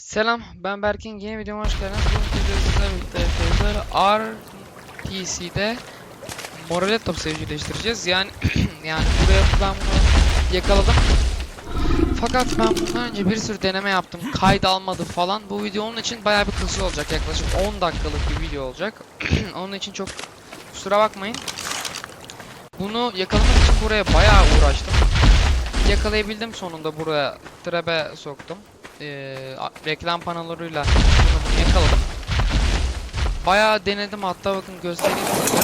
Selam, ben Berkin. Yeni videoma hoş geldiniz. Bu videoda sizlerle birlikte arkadaşlar RTC'de Moralet top sevcilleştireceğiz. Yani yani buraya ben bunu yakaladım. Fakat ben bundan önce bir sürü deneme yaptım. Kaydı almadı falan. Bu video onun için bayağı bir kısa olacak. Yaklaşık 10 dakikalık bir video olacak. onun için çok kusura bakmayın. Bunu yakalamak için buraya bayağı uğraştım. Yakalayabildim sonunda buraya trap'e soktum a- reklam panolarıyla yakaladım. Bayağı denedim hatta bakın göstereyim size.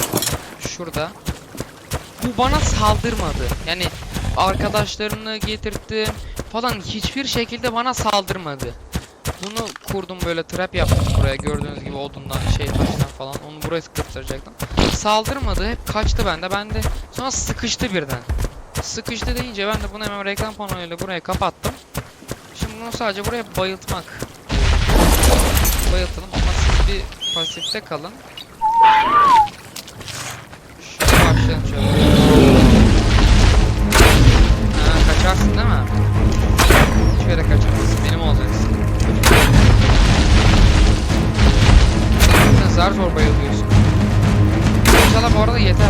Şurada. Bu bana saldırmadı. Yani arkadaşlarını getirttim falan hiçbir şekilde bana saldırmadı. Bunu kurdum böyle trap yaptım buraya gördüğünüz gibi odundan şey taştan falan onu buraya sıkıştıracaktım. Saldırmadı hep kaçtı bende ben de sonra sıkıştı birden. Sıkıştı deyince ben de bunu hemen reklam panoyla buraya kapattım. Bunu sadece buraya bayıltmak. Bayıltalım ama siz bir pasifte kalın. Şöyle başlayalım şöyle. Ha, kaçarsın değil mi? Hiçbir yere kaçamazsın. Benim olacaksın. Sen zar zor bayılıyorsun. İnşallah bu arada yeter.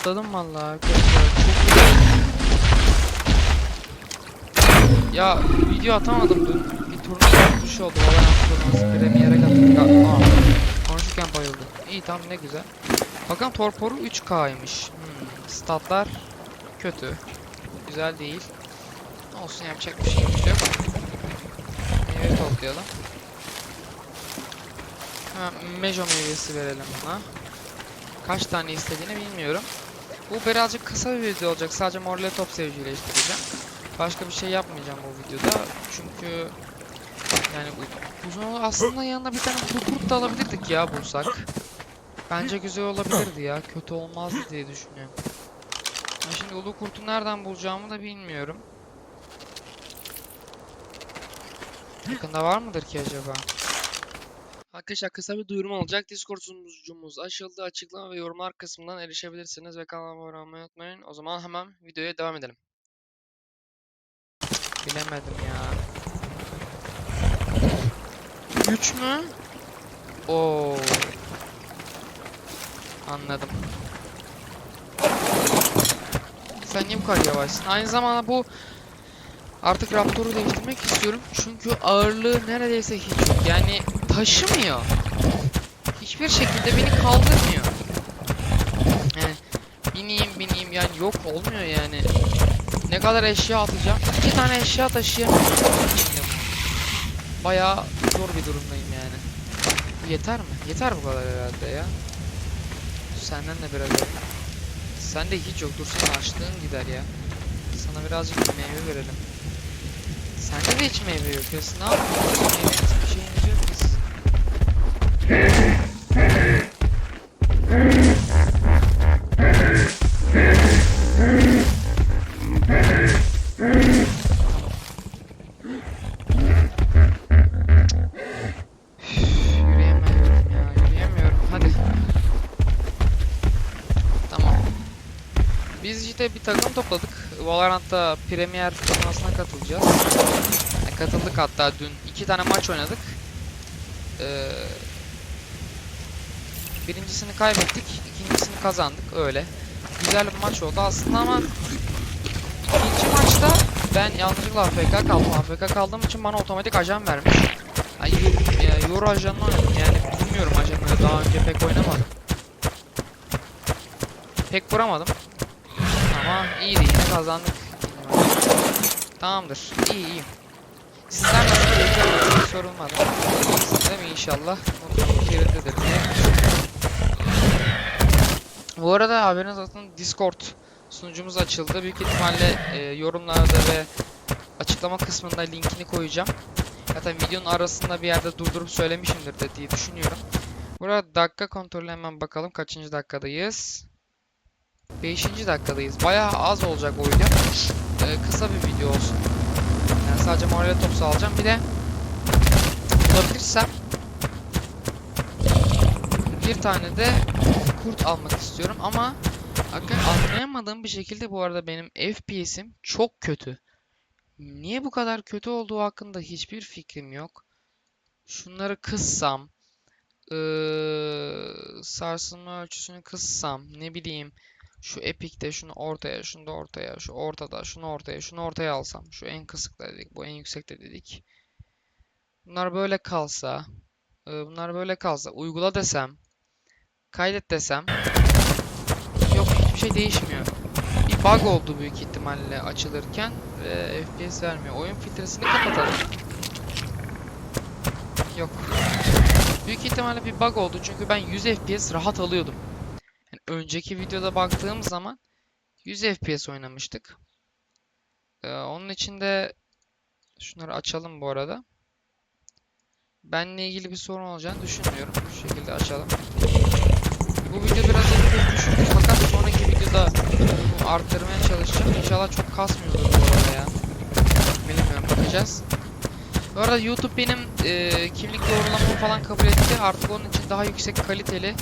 Rahatladım vallahi. Ya video atamadım dün. Bir turnuva şey oldu. Valorant turnuvası premiere katıldık. Aa, konuşurken bayıldı. İyi tamam ne güzel. Bakın torporu 3K'ymış. Hmm, statlar kötü. Güzel değil. Olsun yapacak bir şey yok. Meyve toplayalım. Hemen Mejo meyvesi verelim buna. Kaç tane istediğini bilmiyorum. Bu birazcık kısa bir video olacak. Sadece Morle top sevcilleştireceğim. Başka bir şey yapmayacağım bu videoda. Çünkü yani uzun aslında yanına bir tane kurt da alabilirdik ya bulsak. Bence güzel olabilirdi ya. Kötü olmazdı diye düşünüyorum. Ben şimdi ulu kurtu nereden bulacağımı da bilmiyorum. Yakında var mıdır ki acaba? Arkadaşlar kısa bir duyurum olacak. Discord sunucumuz açıldı. Açıklama ve yorumlar kısmından erişebilirsiniz ve kanalıma abone olmayı unutmayın. O zaman hemen videoya devam edelim. Bilemedim ya. Güç mü? Oo. Anladım. Sen niye bu kadar yavaşsın? Aynı zamanda bu artık Raptor'u değiştirmek istiyorum. Çünkü ağırlığı neredeyse hiç yok. Yani taşımıyor. Hiçbir şekilde beni kaldırmıyor. Yani bineyim bineyim yani yok olmuyor yani. Ne kadar eşya atacağım? İki tane eşya taşıyamıyorum. Bayağı zor bir durumdayım yani. Yeter mi? Yeter bu kadar herhalde ya. Senden de biraz yok. Sende hiç yok. Dursana açlığın gider ya. Sana birazcık meyve verelim. Sende de hiç meyve yok ya. Ne yapıyorsun? Meyveniz bir şeyiniz yok ki sizin. Yürüyemiyorum ya. Yürüyemiyorum. Hadi. Tamam. Biz işte bir takım topladık. Valorant'ta Premier turnuvasına katılacağız. Yani katıldık hatta dün. iki tane maç oynadık. Ee, birincisini kaybettik, ikincisini kazandık öyle. Güzel bir maç oldu aslında ama ikinci maçta ben yanlışlıkla AFK kaldım. AFK kaldığım için bana otomatik ajan vermiş. Ay, yo- ya, Euro ajanını oynadım yani bilmiyorum ajanları daha önce pek oynamadım. Pek vuramadım. Ama iyiydi yine kazandık. Tamamdır. İyi iyi. Sizler nasıl keyifler sorulmadı. İyisiniz mi inşallah? Mutluluk yerindedir. Bu arada haberiniz olsun Discord sunucumuz açıldı. Büyük ihtimalle e, yorumlarda ve açıklama kısmında linkini koyacağım. Zaten videonun arasında bir yerde durdurup söylemişimdir de diye düşünüyorum. Burada dakika kontrolü hemen bakalım kaçıncı dakikadayız. 5. dakikadayız. Bayağı az olacak o video. Ee, kısa bir video olsun. Yani sadece moral top alacağım. Bir de bulabilirsem bir tane de kurt almak istiyorum ama anlayamadığım bir şekilde bu arada benim FPS'im çok kötü. Niye bu kadar kötü olduğu hakkında hiçbir fikrim yok. Şunları kıssam, eee, sarsılma ölçüsünü kıssam, ne bileyim, şu Epic'te şunu ortaya, şunu da ortaya, şu ortada, şunu ortaya, şunu ortaya alsam, şu en kısıkta dedik, bu en yüksekte dedik. Bunlar böyle kalsa, eee, bunlar böyle kalsa, uygula desem, kaydet desem, yok hiçbir şey değişmiyor. Bir bug oldu büyük ihtimalle açılırken ve FPS vermiyor. Oyun filtresini kapatalım. Yok. Büyük ihtimalle bir bug oldu çünkü ben 100 FPS rahat alıyordum. Önceki videoda baktığım zaman 100 FPS oynamıştık. Ee, onun için de şunları açalım bu arada. Benle ilgili bir sorun olacağını düşünmüyorum. Şu şekilde açalım. Bu video biraz düşük fakat sonraki videoda bunu arttırmaya çalışacağım. İnşallah çok kasmıyordur bu arada ya. Bilmiyorum bakacağız. Bu arada YouTube benim e, kimlik doğrulamamı falan kabul etti. Artık onun için daha yüksek kaliteli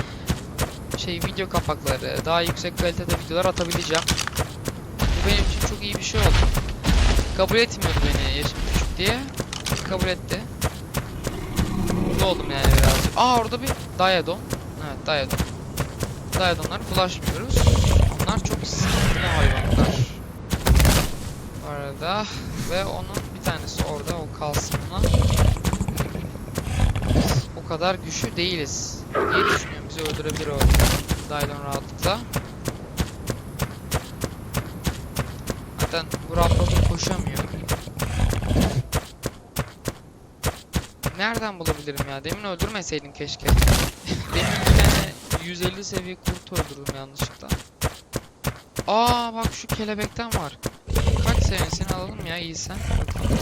şey video kapakları, daha yüksek kalitede videolar atabileceğim. Bu benim için çok iyi bir şey oldu. Kabul etmiyordu beni yaşım küçük diye. Kabul etti. Mutlu oldum yani birazcık. Aa orada bir Diadon. Evet Diadon. Diadonlara bulaşmıyoruz. Onlar çok sıkıntılı hayvanlar. Bu arada ve onun bir tanesi orada o kalsınla. O kadar güçlü değiliz diye düşünüyorum. Bizi öldürebilir o Dailon rahatlıkla. Zaten bu rahatlıkla koşamıyor. Nereden bulabilirim ya? Demin öldürmeseydim keşke. Demin bir tane 150 seviye kurt öldürdüm yanlışlıkla. Aa bak şu kelebekten var. Kaç seviyesini alalım ya iyisen. Bakayım.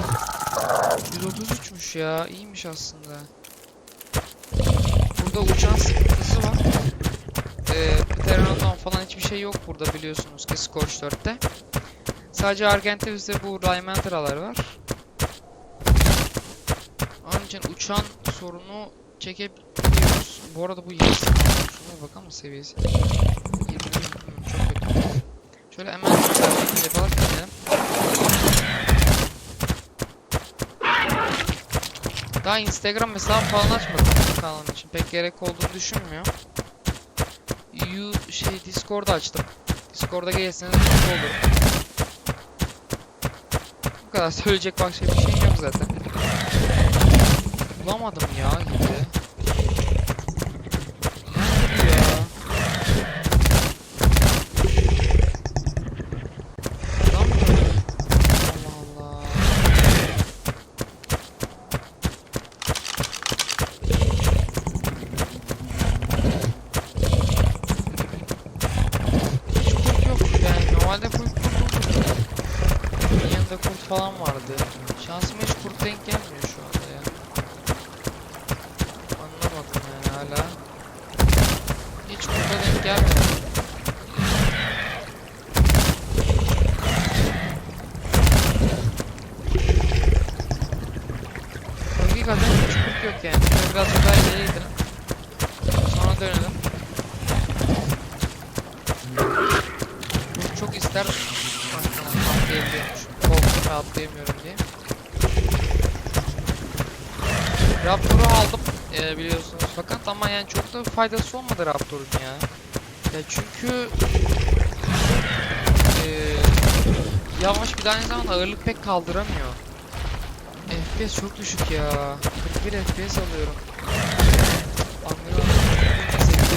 133'müş ya. iyiymiş aslında. Burada uçan sıkıntısı var. Ee, Pteranodon falan hiçbir şey yok burada biliyorsunuz ki Scorch 4'te. Sadece Argentivis'te bu Raymandra'lar var. Onun için uçan sorunu çekebiliyoruz. Bu arada bu 20 Şuna bakalım seviyesi. 20 hmm, çok kötü. Şöyle hemen yapalım Daha Instagram hesabı falan açmadım kanalım için. Pek gerek olduğunu düşünmüyorum. You şey Discord açtım. Discord'a gelirseniz mutlu olurum. Bu kadar söyleyecek başka bir şey yok zaten. Bulamadım ya gibi. gaz daha ileri gidelim. Sonra dönelim. Çok, çok ister atlayabiliyormuş. Atlayamıyorum diye. Raptor'u aldım e, biliyorsunuz fakat ama yani çok da faydası olmadı Raptor'un ya. Ya çünkü e, yavaş bir de aynı zamanda ağırlık pek kaldıramıyor. FPS çok düşük ya. 41 FPS alıyorum.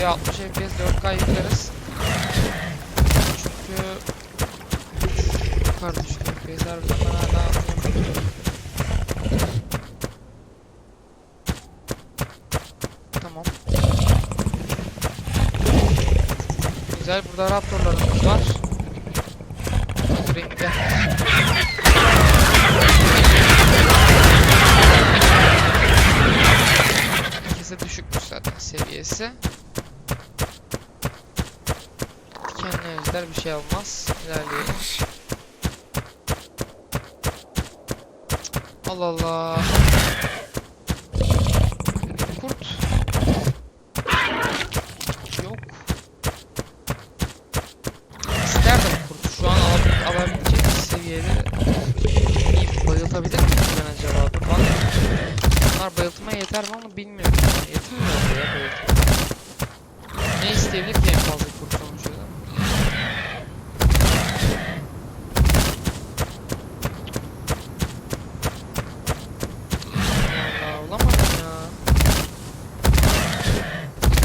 60 FPS 4K yükleriz. Çünkü yukarı düşük FPS harbiden ben hala. Tamam. Güzel burada raptorlarımız var. Öldüreyim gel. İkisi düşükmüş zaten seviyesi. Ejder bir şey olmaz. İlerleyelim. Allah Allah. Kurt. Yok. İsterdim kurt. Şu an alabil alabilecek seviyede iyi bayıltabilir miyim ben acaba? Dur bak. Bunlar bayıltmaya yeter mi onu bilmiyorum. Yani yetinmiyor mu ya bayıltma? Ne isteyebilir ki en fazla kurt sonuçta? Allah olamadım ya.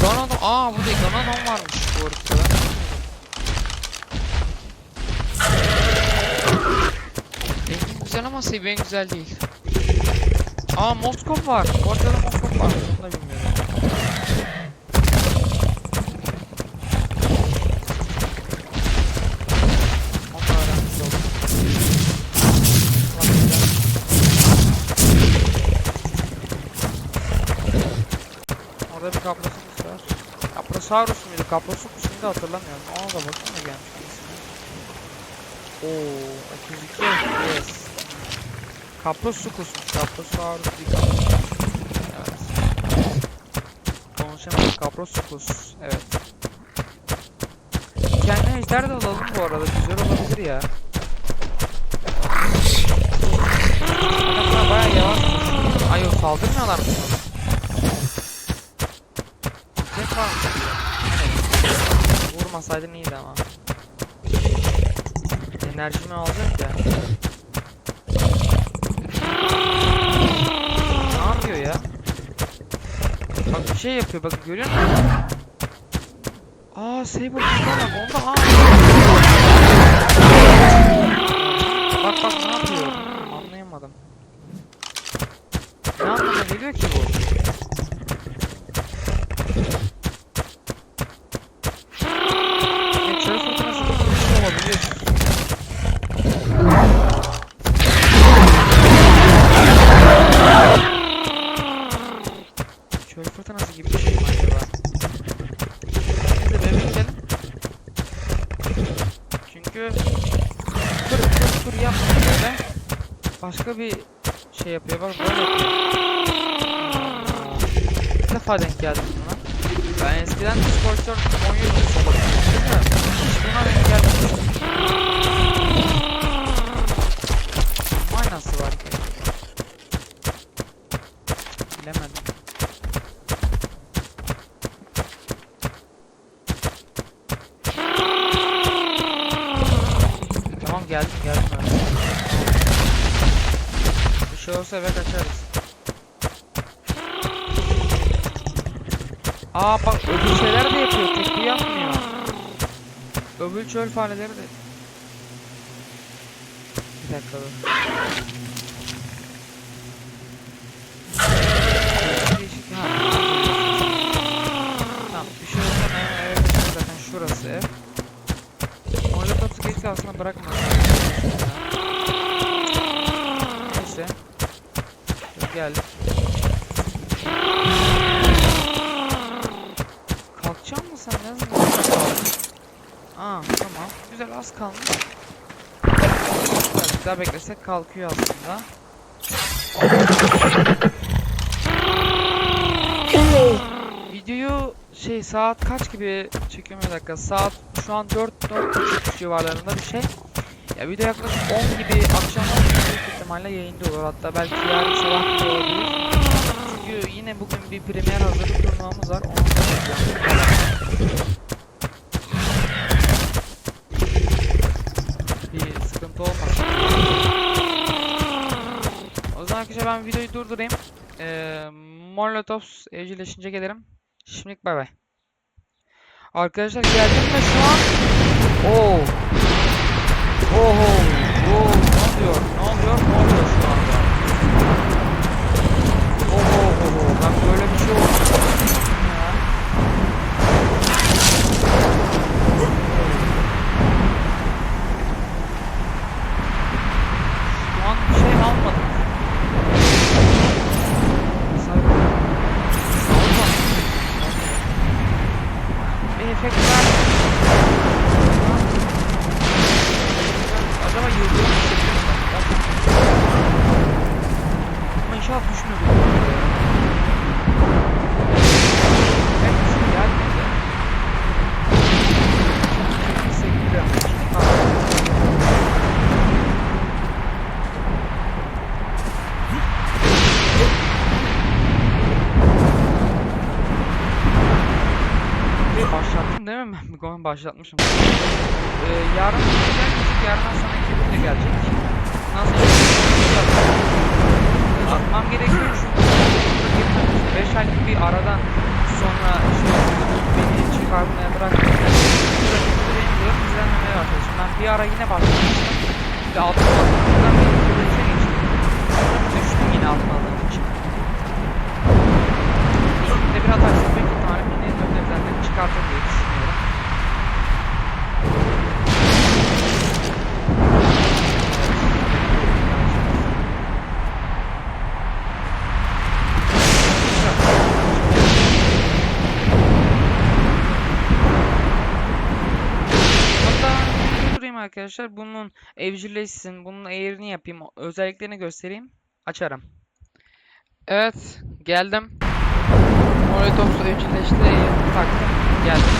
Ganadon, aa bu değil Ganadon varmış bu arada. Rengi güzel ama seviyen güzel değil. Aa Moskov var. Bu arada da Moskov var. Onu da bilmiyorum. Kaprosaurus muydu? Kaprosukus muydu hatırlamıyorum. Ona da bakın da gelmiş ismi. Oo, 32 FPS. Kaprosukusmuş. Kaprosaurus değil. Evet. Konuşamadım. Kaprosukus. Evet. Kendi ejder de alalım bu arada. Güzel olabilir ya. Bayağı yavaş koşuyor. Ay o saldırmıyorlar mı sana? Tek var mı? Evet. Vurmasaydın iyiydi ama. Enerjimi alacak ya. Ne yapıyor ya? Bak bir şey yapıyor bak görüyor musun? Aa Saber bak onda aa. Bak bak ne yapıyor? Anlayamadım. Ne anlama geliyor ki bu? Çünkü tur tur tur yapmıyor böyle. Başka bir şey yapıyor bak böyle yapıyor. İlk defa denk geldim buna. Ben eskiden Discord 10 yıl önce olabilir değil mi? Hiç buna denk gelmemiştim. Şey olursa eve kaçarız. Aa bak öbür şeyler de yapıyor. Tek bu yapmıyor. Öbür çöl fareleri de. Bir dakika dur. Tamam bir şey olsa ben eve zaten şurası ev. Orada topu geçti aslında bırakma. Dur geldim. Kalkacak mısın sen? Zaman kalk? Aa tamam. Güzel az kalmış. Biraz daha beklesek kalkıyor aslında. Videoyu şey saat kaç gibi çekiyorum bir dakika. Saat şu an 4 4 civarlarında bir şey. Ya video yaklaşık 10 gibi akşam 10 gibi büyük ihtimalle yayında olur. Hatta belki yarın sabah bile olabilir. Çünkü yine bugün bir premier hazırlık turnuvamız var. Da. Bir sıkıntı olmasın. O zaman arkadaşlar ben videoyu durdurayım. Ee, Molotovs evcilleşince gelirim. Şimdilik bay bay. Arkadaşlar geldim ve şu an Oo. Oho. Oo. Ne oluyor? Ne oluyor? Ne oluyor şu anda? Oho oho. Ben böyle bir şey oldu. Ya. Başlatmışım. Ee, yarın gelmeyecek, yarından sonra ekibim de gelecek. Nasıl Atmam gerekiyor çünkü 5 aylık bir aradan sonra şey beni çıkarmaya bıraktım. Benim izlenmemeye başladı. Şimdi Ben bir ara yine başlamıştım. Ve altın aldığımdan bir. Düştüm yine altın aldığım için. Şimdi bir atarsak bir iki tane mini ödevlerden çıkartır diye düşünüyorum. Hatta bir durayım arkadaşlar. Bunun evcilleşsin, bunun eğerini yapayım, özelliklerini göstereyim. Açarım. Evet, geldim. Molotof'u evcilleşti, eğerini taktım, geldim.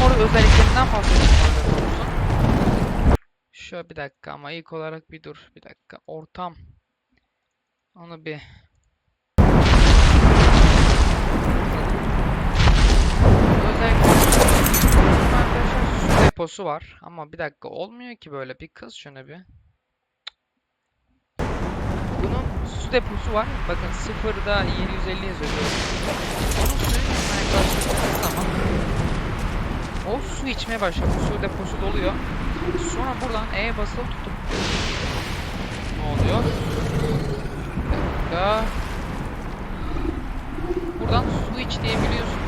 Mor özelliklerinden bahsedeyim Molotof'un. Şöyle bir dakika ama ilk olarak bir dur, bir dakika. Ortam. Onu bir Özellikle deposu var. Ama bir dakika olmuyor ki böyle. Bir kız şunu bir. Bunun su deposu var. Bakın sıfırda 750 yazıyor. Onun suyu yapmaya başladığınız zaman o su içmeye başlıyor. Su deposu doluyor. Sonra buradan E basılı tutup ne oluyor? Bir. Buradan su iç diyebiliyorsunuz.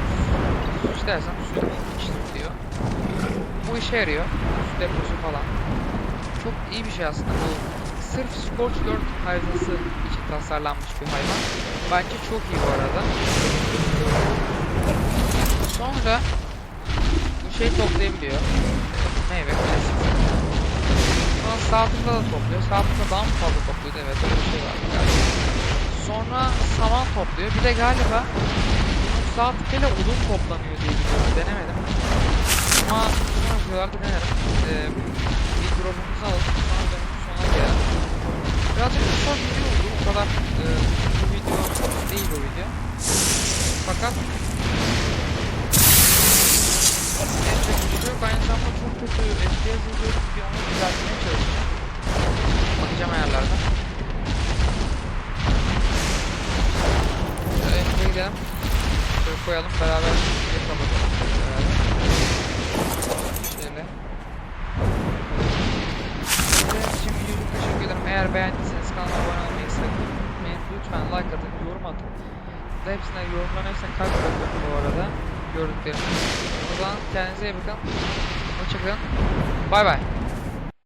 Su istersen su diyor. Bu işe yarıyor. Su deposu falan. Çok iyi bir şey aslında bu. Sırf Scorch Lord hayvanası için tasarlanmış bir hayvan. Bence çok iyi bu arada. Sonra bu şey toplayabiliyor. Meyve klasik. Sonra tıkla da topluyor. Tıkla daha mı fazla topluyordu? Evet öyle bir şey var galiba. Sonra saman topluyor. Bir de galiba sağ tıkıyla odun toplanıyor diye biliyorum. Denemedim. Ama sonra videolarda denerim. Ee, bir drop'umuzu alıp sonra dönüp sona gelelim. Birazcık kısa video oldu. O kadar e, bu video değil bu video. Fakat Neyse bir şey yok. Aynı zamanda çok kötü FPS izliyorum. Bir onu düzeltmeye çalışacağım. Bakacağım ayarlardan. Şöyle gidelim. Şöyle koyalım beraber yapalım. Şöyle. Evet, için videoyu teşekkür ederim. Eğer beğendiyseniz kanalıma abone olmayı unutmayın. Lütfen like atın, yorum atın. Da hepsine yorumların hepsine kalp bırakıyorum bu arada. Gördüklerimi. O zaman kendinize iyi bakın. Hoşçakalın. Bay bay.